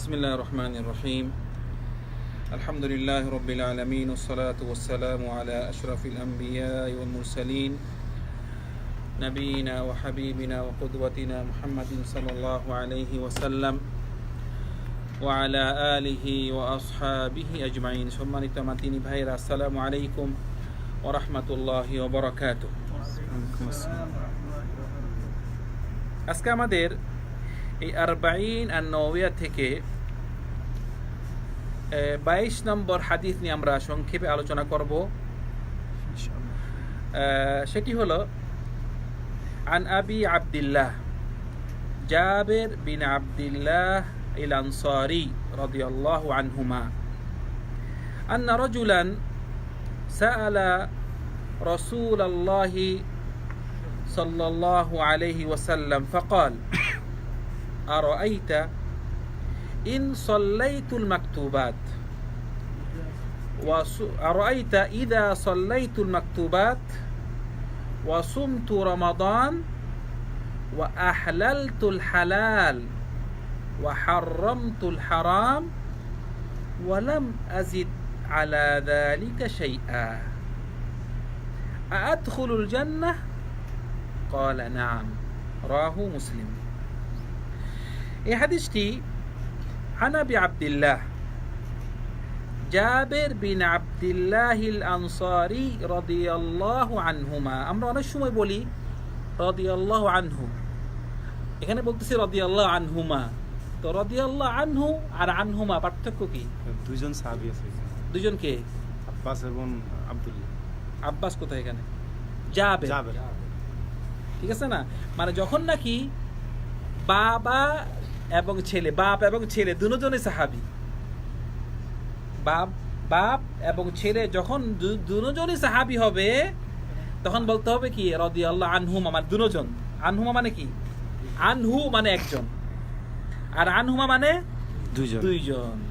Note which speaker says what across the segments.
Speaker 1: بسم الله الرحمن الرحيم الحمد لله رب العالمين والصلاة والسلام على أشرف الأنبياء والمرسلين نبينا وحبيبنا وقدوتنا محمد صلى الله عليه وسلم وعلى آله وأصحابه أجمعين সম্মানিত মাতিনি ভাইরা আসসালামু আলাইকুম ওরহমতুল্লাহি ওবরাকাতু আজকে আমাদের এই আরবাইন আর নওয়া থেকে বাইশ নম্বর হাদিস নিয়ে আমরা সংক্ষেপে আলোচনা করব আহ, সেটি হলো عن أبي عبد الله جابر بن عبد الله الأنصاري رضي الله عنهما أن رجلا سأل رسول الله صلى الله عليه وسلم فقال أرأيت إن صليت المكتوبات؟ أرأيت إذا صليت المكتوبات وصمت رمضان وأحللت الحلال وحرمت الحرام ولم أزد على ذلك شيئا. أأدخل الجنة؟ قال نعم راه مسلم. এই হাদিসটি হানাবি আবদুল্লাহ জাবের বিন আবদুল্লাহিল আনসারি রদিয়াল্লাহু আনহুমা। আমরা অনেক সময় বলি রদিয়াল্লাহু আনহু। এখানে বলতেছি রদিয়াল্লাহ আনহুমা। তো রদিয়াল্লাহ আনহু আর আনহুমা পার্থক্য কি?
Speaker 2: দুইজন সাহাবি আছে
Speaker 1: দুইজন কে?
Speaker 2: আব্বাস এবং আব্দুল্লাহ।
Speaker 1: আব্বাস কোথায় এখানে? জাবের।
Speaker 2: যাবে
Speaker 1: ঠিক আছে না? মানে যখন নাকি বাবা এবং ছেলে বাপ এবং ছেলে দুজনে সাহাবি। বাপ বাপ এবং ছেলে যখন দু- দুজনই সাহাবি হবে তখন বলতে হবে কি রদি আল্লাহ আনহুমা মানে দুজন। আনহুমা মানে কি? আনহু মানে একজন। আর আনহুমা মানে
Speaker 2: দুইজন
Speaker 1: দুইজন।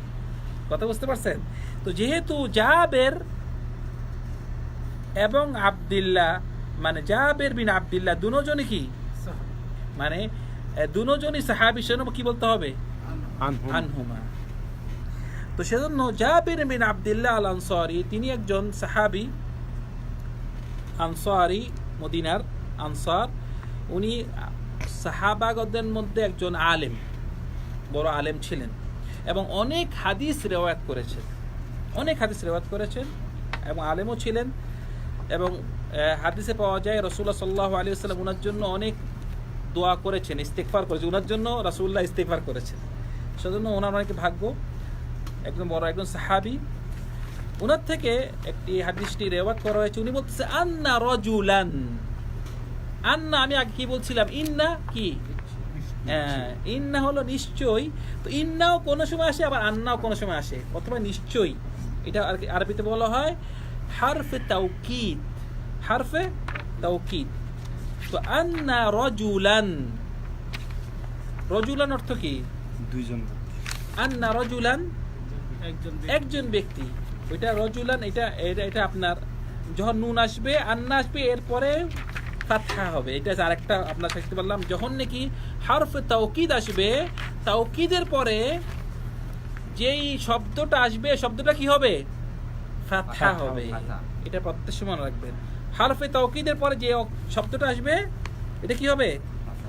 Speaker 1: কথা বুঝতে পারছেন? তো যেহেতু জাবের এবং আবদুল্লাহ মানে জাবের বিন আবদুল্লাহ দুজনই কি? মানে দুজনই সাহাবি সেজন্য কি বলতে হবে?
Speaker 2: আনহুম।
Speaker 1: তো সেজন্য জাবির বিন আবদুল্লাহ আল আনসারি তিনি একজন সাহাবি আনসারি মদিনার আনসার। উনি সাহাবাগদের মধ্যে একজন আলেম বড় আলেম ছিলেন। এবং অনেক হাদিস রেওয়াত করেছেন। অনেক হাদিস রেওয়াত করেছেন এবং আলেমও ছিলেন। এবং হাদিসে পাওয়া যায় রসুল্লাহ সাল্লাহ আলী সাল্লাম ওনার জন্য অনেক দোয়া করেছেন ইস্তেকফার করেছেন ওনার জন্য রাসুল্লাহ ইস্তেকফার করেছেন। সেজন্য ওনার অনেক ভাগ্য একদম বড় একজন সাহাবি। ওনার থেকে একটি হাদিসটি রেওয়াত করা হয়েছে উনি বলতেছে আন্না রজুলান। আন্না আমি আগে কি বলছিলাম? ইন্না কি? হ্যাঁ, ইন্না হলো নিশ্চয়ই। তো ইন্নাও কোনো সময় আসে আবার আন্নাও কোনো সময় আসে। অথবা নিশ্চয়ই। এটা আর আরবিতে বলা হয় হারফে তাওকিদ হারফে তাওকিদ তো আন্না রজুলান। রজুলান অর্থ কি?
Speaker 2: দুইজন
Speaker 1: আন্না রজুলান। একজন ব্যক্তি। ওইটা রজুলান এটা এটা এটা আপনার যখন নুন আসবে আন্না আসবে এরপরে ফাতহা হবে। এটা আরেকটা আপনার শিখতে পারলাম যখন নাকি হারফ তাওকিদ আসবে তাওকিদের পরে যেই শব্দটা আসবে শব্দটা কি হবে? ফাতহা হবে। এটা প্রত্যেক সময় মনে রাখবেন। হারফে তাওকিদের পরে যে শব্দটা আসবে এটা কি হবে?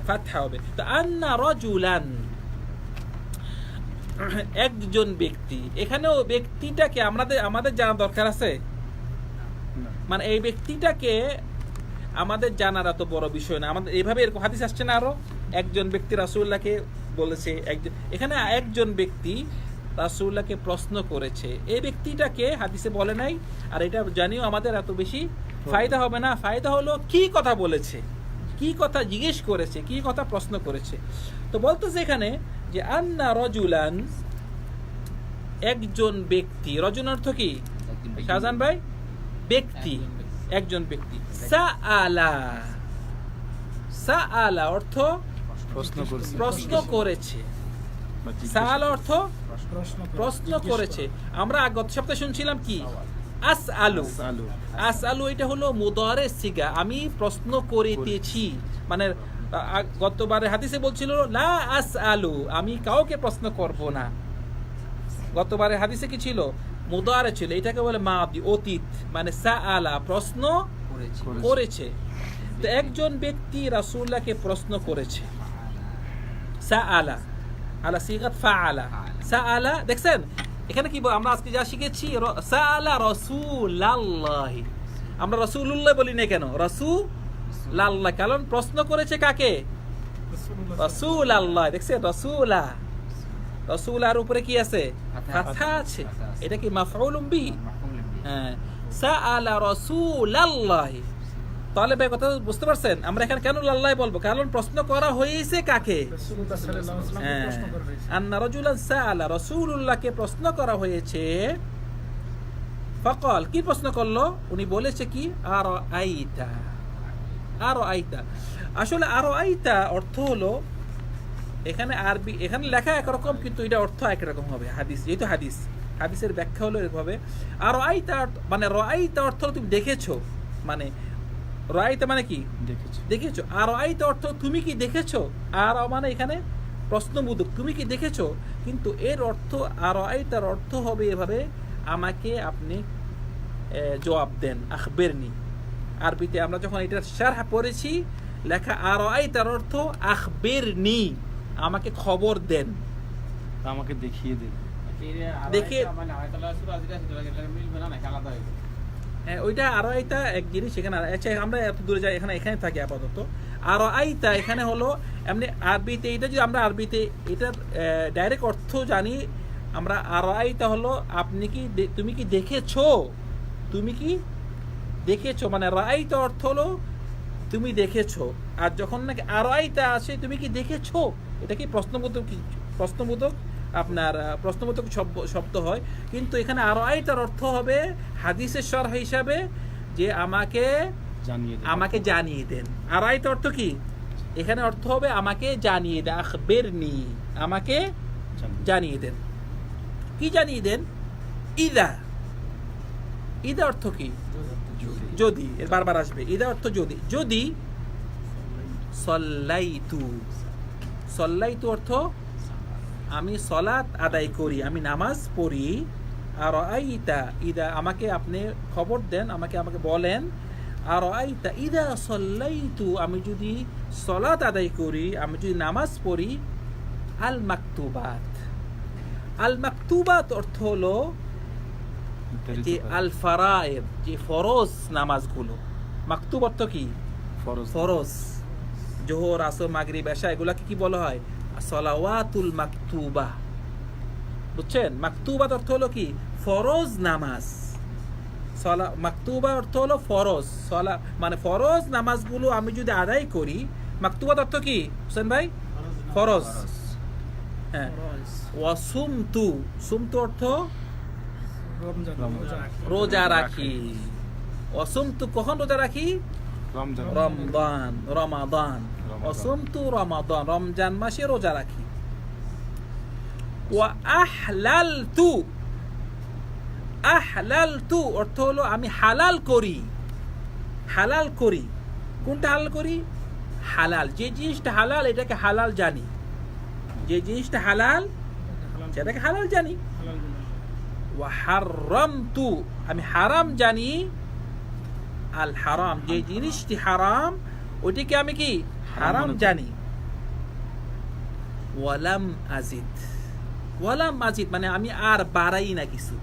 Speaker 1: ফাতহা হবে। তো আন্না রজুলান একজন ব্যক্তি। এখানেও ব্যক্তিটাকে আমাদের আমাদের জানা দরকার আছে? মানে এই ব্যক্তিটাকে আমাদের জানার এত বড় বিষয় না। আমাদের এইভাবে এরকম হাদিস আসছে না আরও? একজন ব্যক্তি রাসুল্লাহকে বলেছে একজন এখানে একজন ব্যক্তি রাসুল্লাহকে প্রশ্ন করেছে। এই ব্যক্তিটাকে হাদিসে বলে নাই আর এটা জানিও আমাদের এত বেশি ফায়দা হবে না। ফায়দা হলো কি কথা বলেছে কি কথা জিজ্ঞেস করেছে কি কথা প্রশ্ন করেছে। তো বলতেছে এখানে যে আন্না রজুলান একজন ব্যক্তি রজুন অর্থ কি? শাহজাহান ভাই? ব্যক্তি একজন ব্যক্তি। সা আলা। সা আলা অর্থ
Speaker 2: প্রশ্ন করছে।
Speaker 1: প্রশ্ন করেছে।
Speaker 2: বা জিজ্ঞেস
Speaker 1: সাল অর্থ প্রশ্ন করেছে। আমরা গত সপ্তাহে শুনছিলাম কি? আস আলু আস আলু এটা হলো মুদারে সিগা। আমি প্রশ্ন করিতেছি। মানে গতবারে হাদিসে বলছিল আস আলু আমি কাউকে প্রশ্ন করব না। গতবারে হাদিসে কি ছিল? মুদারে ছিল। এটাকে বলে মাদি অতীত মানে সা আলা প্রশ্ন
Speaker 3: করেছে।
Speaker 1: তো একজন ব্যক্তি রাসূলুল্লাহকে প্রশ্ন করেছে। সা আলা আলা সিগাত ফা আলা সা আলা দেখছেন? এখানে কি বল- আমরা আজকে যা শিখেছি র- সা আলা রসুলাল্লাহ। আমরা রসুল্লাহ বলি না কেন? রসুলাল্লাহ। কারণ প্রশ্ন করেছে কাকে? রসুল আল্লাহ দেখছে রসুলা। রসুলার উপরে কি আছে?
Speaker 3: ফাথা
Speaker 1: আছে। এটা কি মাফউলুম বি?
Speaker 3: মাফউলুম বিহি।
Speaker 1: হ্যাঁ। সাআলা রাসূলাল্লাহ। তাহলে ভাই কথা বুঝতে পারছেন? আমরা এখানে কেন লাল্লাহ বলব? কারণ প্রশ্ন করা হয়েছে কাকে? রাসূলুল্লাহকে প্রশ্ন করা হয়েছে। ফকল কি প্রশ্ন করল? উনি বলেছে কি? আর আইতা আর আইতা আসলে আর আইতা অর্থ হলো এখানে আরবি এখানে লেখা একরকম কিন্তু এটা অর্থ একরকম হবে। হাদিস যেহেতু হাদিস। হাদিসের ব্যাখ্যা হলো এভাবে আর আইতা অর্থ- মানে রাইতা অর্থ হলো তুমি দেখেছ। মানে রাইতা মানে কি?
Speaker 2: দেখেছি।
Speaker 1: দেখেছ। আর আইতা অর্থ তুমি কি দেখেছ? আর মানে এখানে প্রশ্নবোধক তুমি কি দেখেছ? কিন্তু এর অর্থ আর আইতার অর্থ হবে এভাবে আমাকে আপনি জবাব দেন। আখবেরনি। আরবিতে আমরা যখন এটার শারহ পড়েছি লেখা আর আইতার অর্থ আখবেরনি। আমাকে খবর দেন।
Speaker 2: আমাকে দেখিয়ে দিন।
Speaker 1: দেখে- ওইটা আরও আইতা এক জিনিস এখানে আচ্ছা আমরা এত দূরে যাই, এখানে এখানে থাকি আপাতত। আরও আইতা এখানে হলো এমনি আরবিতে, এটা যদি আমরা আরবিতে এটার ডাইরেক্ট অর্থ জানি, আমরা আরও আইতা হলো, আপনি কি তুমি কি দেখেছ? তুমি কি দেখেছ? মানে রাইতা অর্থ হলো, তুমি দেখেছ। আর যখন নাকি আরও আইতা আসে, তুমি কি দেখেছ? এটা কি প্রশ্নবোধক প্রশ্নবোধক? আপনার প্রশ্নবোধক শব্দ- হয়। কিন্তু এখানে আরও আইতার অর্থ হবে হাদিসের সর হিসাবে যে আমাকে
Speaker 2: জানিয়ে
Speaker 1: আমাকে জানিয়ে দেন। আর আইত অর্থ কি? এখানে অর্থ হবে আমাকে জানিয়ে দেন আখবেরনি আমাকে
Speaker 2: জানিয়ে-
Speaker 1: জানিয়ে দেন। কি জানিয়ে দেন? ইদা। ইদা অর্থ কি? যদি এর বারবার আসবে। ইদা অর্থ যদি। যদি সল্লাইতু। সল্লাইতু অর্থ আমি সলাত আদায় করি আমি নামাজ পড়ি। আর আইতা ইদা আমাকে আপনি খবর দেন আমাকে আমাকে বলেন আর আইতা ইদা সল্লাইতু আমি যদি সলাত আদায় করি আমি যদি নামাজ পড়ি আল মাকতুবাত আল মাকতুবাত অর্থ হলো যে আল ফারায়েদ যে ফরজ নামাজগুলো। মাকতুব অর্থ কি?
Speaker 2: ফরজ।
Speaker 1: ফরজ। জোহর আসর মাগরিব এশা এগুলাকে কি বলা হয়? সলাওয়াতুল মাকতুবা। বুঝছেন? মাকতুবাত অর্থ হলো কি? ফরজ নামাজ। সলা মাকতুবা অর্থ হলো ফরজ। সলা মানে ফরজ নামাজগুলো আমি যদি আদায় করি মাকতুবাত অর্থ কি? হোসেন ভাই? ফরজ। হ্যাঁ। ওয়াসুমতু। সুমতু অর্থ? রোজা রাখি। অসুমতু কখন রোজা রাখি?
Speaker 2: রমজান
Speaker 1: রমদান। রমাদান। অসুমতু রমাদান, রমজান মাসে রোজা রাখি। ওয়া আহলালতু আহলালতু অর্থ হলো আমি হালাল করি। হালাল করি। কোনটা হালাল করি? হালাল। যে জিনিসটা হালাল, এটাকে হালাল জানি। যে জিনিসটা হালাল, সেটাকে হালাল জানি। ওয়া হারামতু, আমি হারাম জানি। আল হারাম, যে জিনিসটি হারাম, ওইটিকে আমি কি? হারাম জানি। ওয়ালাম আজিদ। ওয়ালাম আজিদ মানে আমি আর বাড়াই না কিছু।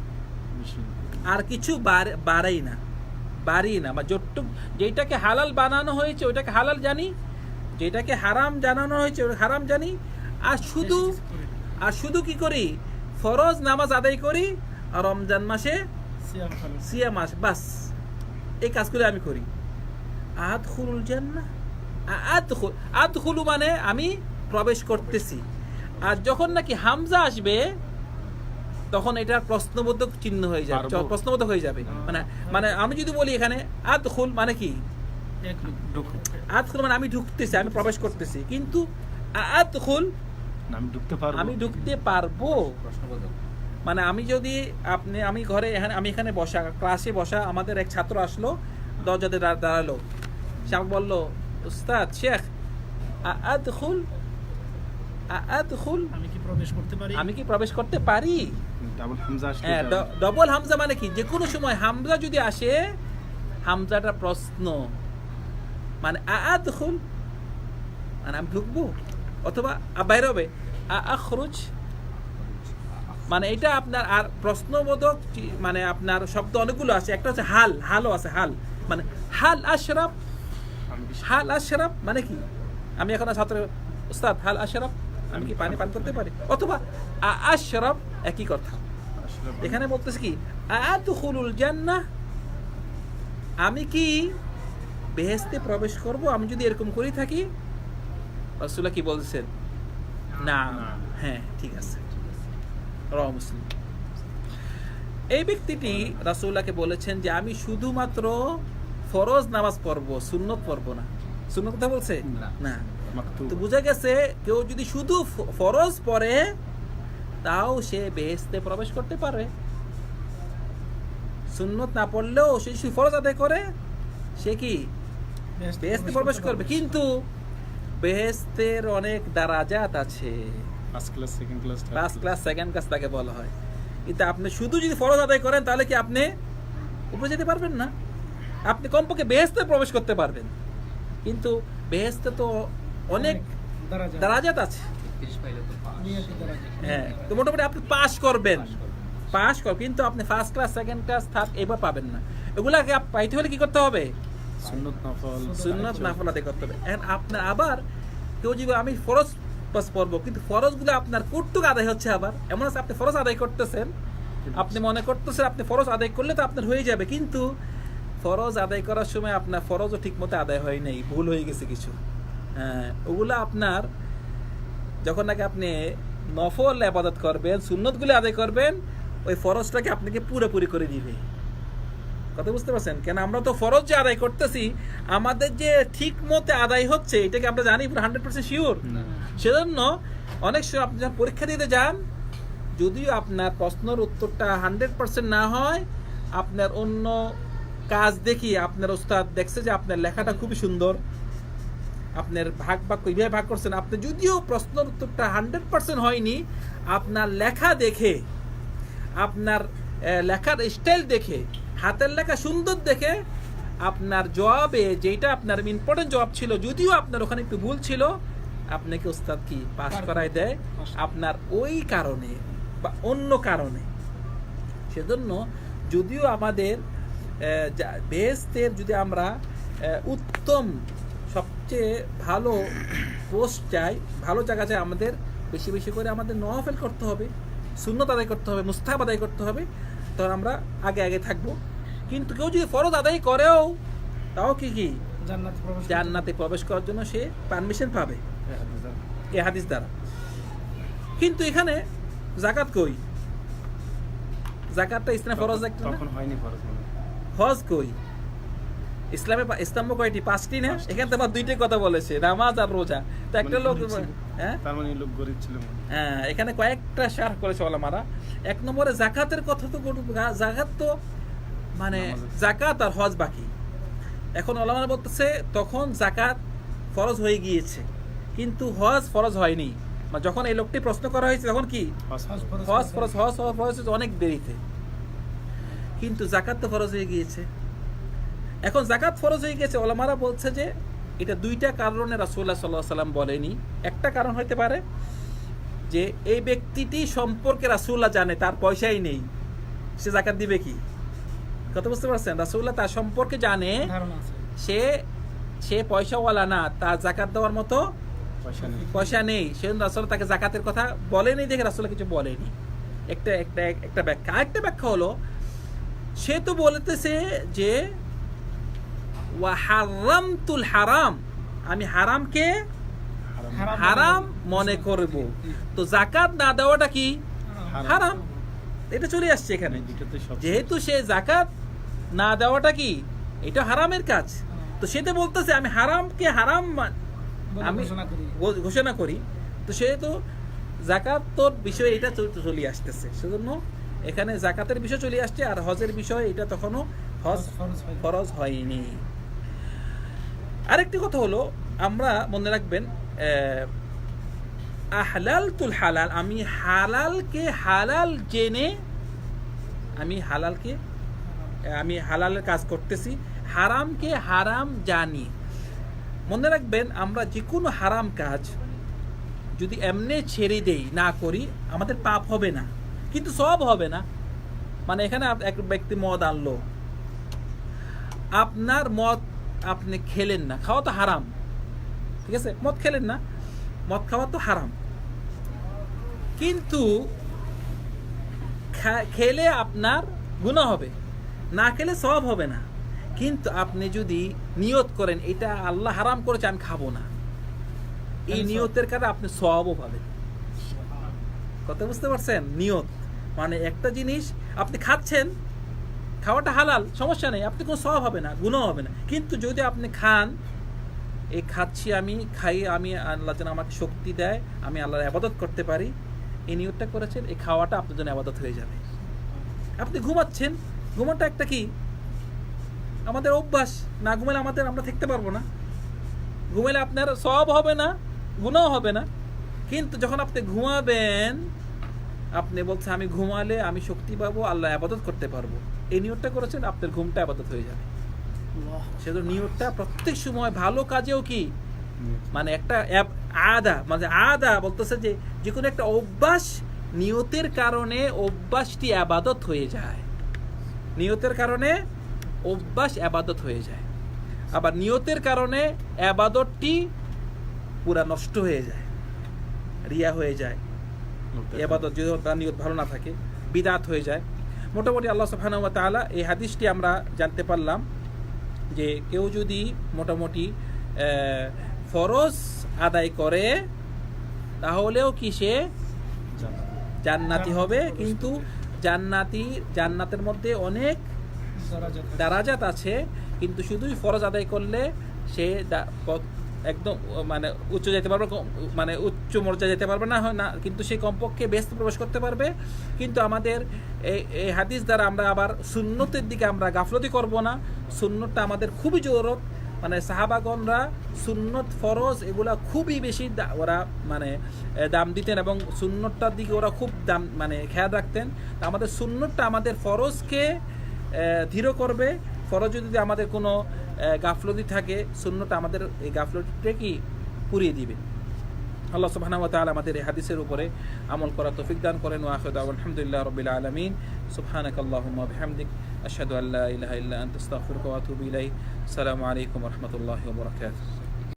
Speaker 1: আর কিছু বাড়- বাড়াই না। বাড়ি না বা যতটুক যেটাকে হালাল বানানো হয়েছে ওইটাকে হালাল জানি। যেটাকে হারাম জানানো হয়েছে হারাম জানি। আর শুধু আর শুধু কি করি? ফরজ নামাজ আদায় করি আর রমজান মাসে সিয়া মাস বাস। এই কাজগুলো আমি করি। আদ খুলুল জান্না আদখুল আদখুলু মানে আমি প্রবেশ করতেছি। আর যখন নাকি হামজা আসবে তখন এটা প্রশ্নবোধক চিহ্ন হয়ে যাবে। প্রশ্নবোধক হয়ে যাবে। মানে মানে আমি যদি বলি এখানে আদখুল মানে কি? আদখুল মানে আমি ঢুকতেছি আমি প্রবেশ করতেছি। কিন্তু আদখুল
Speaker 2: আমি ঢুকতে পারব।
Speaker 1: আমি ঢুকতে পারব।
Speaker 3: প্রশ্নবোধক।
Speaker 1: মানে আমি যদি আপনি আমি ঘরে এখানে আমি এখানে বসা ক্লাসে বসা আমাদের এক ছাত্র আসলো দরজাতে দাঁড়াল। সে আমাকে বলল উস্তাদ শেখ আদখুল আদখুল
Speaker 4: আমি কি প্রবেশ করতে পারি?
Speaker 1: আমি কি প্রবেশ করতে পারি?
Speaker 2: ডাবল হামজা
Speaker 1: হ্যাঁ
Speaker 2: এটা-
Speaker 1: হামজা মানে কি? যে কোনো সময় হামজা যদি আসে হামজাটা প্রশ্ন। মানে আদখুল মানে আমি ঢুকবো? অথবা বাইরে হবে। আখরুজ মানে এটা আপনার আর প্রশ্নবোধক মানে আপনার শব্দ অনেকগুলো আছে। একটা হচ্ছে হাল হালও আছে হাল। মানে হাল আশরাফ হাল আশরাফ মানে কি? আমি এখন ছাত্র উস্তাদ হাল আশরাফ আমি কি পানি পান করতে পারি? অথবা আ আশরাফ একই কথা। এখানে বলতেছে কি আদখুলুল জান্নাহ আমি কি বেহেশতে প্রবেশ করব? আমি যদি এরকম করি থাকি? রাসূলুল্লাহ কি বলছেন? না।
Speaker 2: না।
Speaker 1: হ্যাঁ ঠিক আছে। র মুসলিম। এই ব্যক্তিটি রাসূলুল্লাহকে বলেছেন যে আমি শুধুমাত্র ফরজ নামাজ পড়ব সুন্নত পড়ব না। সুন্নত কথা বলছে?
Speaker 3: না।
Speaker 1: তো বুঝা গেছে কেউ যদি শুধু ফরজ পড়ে তাও সে বেহেস্তে প্রবেশ করতে পারে সুন্নত না পড়লেও সে যদি ফরজ আদায় করে সে কি বেহেস্তে প্রবেশ করবে? কিন্তু বেহেস্তের অনেক দারাজাত আছে।
Speaker 2: First class second class
Speaker 1: first class second class তাকে বলা হয়। কিন্তু আপনি শুধু যদি ফরজ আদায় করেন তাহলে কি আপনি উপরে যেতে পারবেন না? আপনি কমপক্ষে বেহেস্তে প্রবেশ করতে পারবেন। কিন্তু বেহেস্তে তো অনেক দারাজাত। আছে। হ্যাঁ তো মোটামুটি আপনি পাস করবেন।
Speaker 3: পাস করবেন।
Speaker 1: কর কিন্তু আপনি first class second class third এবার পাবেন না। এগুলাকে আপ- পাইতে হলে কি করতে হবে?
Speaker 2: সুন্নত নফল।
Speaker 1: সুন্নত নাফল আদায় করতে হবে। এখন আপনার আবার কেউ যদি আমি ফরজ পাস পড়ব কিন্তু ফরজগুলো আপনার কর্তুক আদায় হচ্ছে আবার। এমন আছে আপনি ফরজ আদায় করতেছেন। আপনি মনে করতেছেন আপনি ফরজ আদায় করলে তো আপনার হয়ে যাবে। কিন্তু ফরজ আদায় করার সময় আপনার ফরজও ঠিক মতো আদায় হয় নাই ভুল হয়ে গেছে কিছু। হ্যাঁ ওগুলো আপনার যখন নাকি আপনি নফল আবাদত করবেন সুন্নতগুলো আদায় করবেন ওই ফরজটাকে আপনাকে পুরোপুরি করে দিবে। কথা বুঝতে পারছেন? কেন আমরা তো ফরজ যে আদায় করতেছি আমাদের যে ঠিক মতে আদায় হচ্ছে এটাকে আমরা জানি? হান্ড্রেড পার্সেন্ট শিওর
Speaker 2: না।
Speaker 1: সেজন্য অনেক সময় আপনি যখন পরীক্ষা দিতে যান যদিও আপনার প্রশ্নের উত্তরটা হান্ড্রেড পার্সেন্ট না হয় আপনার অন্য কাজ দেখি আপনার ওস্তাদ দেখছে যে আপনার লেখাটা খুবই সুন্দর। আপনার ভাগ ভাগ এইভাবে ভাগ করছেন। আপনি যদিও প্রশ্নের উত্তরটা হান্ড্রেড পার্সেন্ট হয়নি আপনার লেখা দেখে আপনার লেখার স্টাইল দেখে হাতের লেখা সুন্দর দেখে আপনার জবাবে যেটা আপনার ইম্পর্টেন্ট জবাব ছিল যদিও আপনার ওখানে একটু ভুল ছিল আপনাকে ওস্তাদ কি পাস করায় দেয়? আপনার ওই কারণে বা অন্য কারণে। সেজন্য যদিও আমাদের বেহেস্তের যদি আমরা উত্তম সবচেয়ে ভালো পোস্ট চাই ভালো জায়গা চাই আমাদের বেশি বেশি করে আমাদের নফেল করতে হবে শূন্যত আদায় করতে হবে মুস্তাব আদায় করতে হবে তখন আমরা আগে আগে থাকব। কিন্তু কেউ যদি ফরজ আদায় করেও তাও কি কি?
Speaker 4: জান্নাত
Speaker 1: জান্নাতে প্রবেশ করার জন্য সে পারমিশন পাবে। এ হাদিস দ্বারা। কিন্তু এখানে জাকাত কই? জাকাতটা ইসলাম ফরজ একটা
Speaker 2: হয়নি ফরজ।
Speaker 1: হজ কই ইসলামে পা- কয়টি পাঁচটি না এখানে তো আমার দুইটাই কথা বলেছে নামাজ আর রোজা তো একটা
Speaker 2: মানে
Speaker 1: লোক হ্যাঁ
Speaker 2: তার মানে লোক গরিব ছিল হ্যাঁ,
Speaker 1: এখানে কয়েকটা শার করেছে ওলামারা এক নম্বরে জাকাতের কথা তো জাকাত তো মানে জাকাত আর হজ বাকি এখন ওলামারা বলতেছে তখন জাকাত ফরজ হয়ে গিয়েছে কিন্তু হজ ফরজ হয়নি মানে যখন এই লোকটি প্রশ্ন করা হয়েছে তখন কি
Speaker 2: হজ
Speaker 4: ফরজ
Speaker 1: হজ ফরজ অনেক দেরিতে কিন্তু জাকাত তো ফরজ হয়ে গিয়েছে। এখন জাকাত ফরজ হয়ে গেছে ওলামারা বলছে যে এটা দুইটা কারণে রাসূলুল্লাহ সাল্লাহ সাল্লাম বলেনি। একটা কারণ হতে পারে যে এই ব্যক্তিটি সম্পর্কে রাসূলুল্লাহ জানে তার পয়সাই নেই। সে জাকাত দিবে কি? কথা বুঝতে পারছেন? রাসূলুল্লাহ তার সম্পর্কে জানে সে সে পয়সাওয়ালা না তার জাকাত দেওয়ার মতো
Speaker 2: পয়সা নেই।
Speaker 1: সেজন্য রাসূল তাকে জাকাতের কথা বলেনি দেখে রাসূল কিছু বলেনি। একটা একটা একটা ব্যাখ্যা। আরেকটা ব্যাখ্যা হলো সে তো বলতেছে যে হারামতুল হারাম। আমি হারামকে
Speaker 2: হারাম।
Speaker 1: হারাম মনে করব। তো জাকাত না দেওয়াটা কি? হারাম। এটা চলে আসছে এখানে। যেহেতু সে জাকাত না দেওয়াটা কি? এটা হারামের কাজ। তো সেটা বলতেছে আমি হারামকে হারাম আমি
Speaker 4: ঘোষণা করি।
Speaker 1: ঘোষণা করি। তো সেহেতু জাকাত তোর বিষয়ে এটা চলে আসতেছে। সেজন্য এখানে জাকাতের বিষয় চলে আসছে আর হজের বিষয় এটা তখনও হজ
Speaker 4: ফরজ হয়নি।
Speaker 1: আরেকটি কথা হলো আমরা মনে রাখবেন আহ, আহলালতুল হালাল আমি হালালকে হালাল জেনে আমি হালালকে আমি হালালের কাজ করতেছি হারামকে হারাম জানি। মনে রাখবেন আমরা যে কোনো হারাম কাজ যদি এমনি ছেড়ে দেই না করি আমাদের পাপ হবে না। কিন্তু সব হবে না। মানে এখানে এক ব্যক্তি মদ আনলো। আপনার মদ আপনি খেলেন না। খাওয়া তো হারাম। ঠিক আছে? মদ খেলেন না। মদ খাওয়া তো হারাম। কিন্তু খেলে আপনার গুণা হবে। না খেলে সব হবে না। কিন্তু আপনি যদি নিয়ত করেন এটা আল্লাহ হারাম করেছে আমি খাব না। এই নিয়তের কারণে আপনি সবও পাবেন। কথা বুঝতে পারছেন? নিয়ত। মানে একটা জিনিস আপনি খাচ্ছেন, খাওয়াটা হালাল, সমস্যা নেই, আপনি কোনো সব হবে না, গুণও হবে না। কিন্তু যদি আপনি খান, এই খাচ্ছি আমি, খাই আমি, আল্লাহ যেন আমাকে শক্তি দেয়, আমি আল্লাহর আবাদত করতে পারি, এই নিয়তটা করেছেন, এই খাওয়াটা আপনার জন্য আবাদত হয়ে যাবে। আপনি ঘুমাচ্ছেন ঘুমাটা একটা কি? আমাদের অভ্যাস, না ঘুমালে আমাদের, আমরা থাকতে পারব না। ঘুমালে আপনার সব হবে না, গুণও হবে না। কিন্তু যখন আপনি ঘুমাবেন আপনি বলছেন আমি ঘুমালে আমি শক্তি পাবো আল্লাহ আবাদত করতে পারব। এই নিয়তটা করেছেন আপনার ঘুমটা আবাদত হয়ে যাবে। সেজন্য নিয়তটা প্রত্যেক সময় ভালো কাজেও কি? মানে একটা আদা মানে আদা বলতেছে যে যে কোনো একটা অভ্যাস নিয়তের কারণে অভ্যাসটি আবাদত হয়ে যায়। নিয়তের কারণে অভ্যাস আবাদত হয়ে যায়। আবার নিয়তের কারণে আবাদতটি পুরা নষ্ট হয়ে যায় রিয়া হয়ে যায়। এবাদত যদি তার নিয়ত ভালো না থাকে, বিদাত হয়ে যায় মোটামুটি আল্লাহ সুবহানাহু ওয়া তাআলা এই হাদিসটি আমরা জানতে পারলাম যে কেউ যদি মোটামুটি ফরজ আদায় করে, তাহলেও কি সে জান্নাতি হবে কিন্তু জান্নাতি, জান্নাতের মধ্যে অনেক
Speaker 4: দারাজাত।
Speaker 1: আছে, কিন্তু শুধুই ফরজ আদায় করলে সে একদম মানে উচ্চ যেতে পারবে মানে উচ্চ মর্যাদা যেতে পারবে, না হয় না, কিন্তু সে কমপক্ষে ব্যস্ত প্রবেশ করতে পারবে। কিন্তু আমাদের এই এই হাদিস দ্বারা আমরা আবার সুন্নতের দিকে আমরা গাফলতি করব না। সুন্নতটা আমাদের খুবই জরুরত। মানে সাহাবাগণরা সুন্নত ফরজ, এগুলা খুবই বেশি ওরা মানে দাম দিতেন এবং সুন্নতটার দিকে ওরা খুব দাম মানে খেয়াল রাখতেন। আমাদের সুন্নতটা আমাদের ফরজকে ধীর করবে। ফরজ যদি আমাদের কোনো গাফলতি থাকে শূন্যটা আমাদের এই গাফলতিটা কি পুড়িয়ে দিবে। আল্লাহ সুবহানাহু ওয়া তাআলা আমাদের এই হাদিসের উপরে আমল করা তৌফিক দান করেন। ওয়া আখিরু দাওয়ানা আলহামদুলিল্লাহ রাব্বিল আলামিন। সুবহানাকাল্লাহুম্মা বিহামদিক, আশহাদু আল্লা ইলাহা ইল্লা আনতা, আস্তাগফিরুকা ওয়া আতুবু ইলাইক। আসসালামু আলাইকুম ওয়া রাহমাতুল্লাহি ওয়া বারাকাতুহু।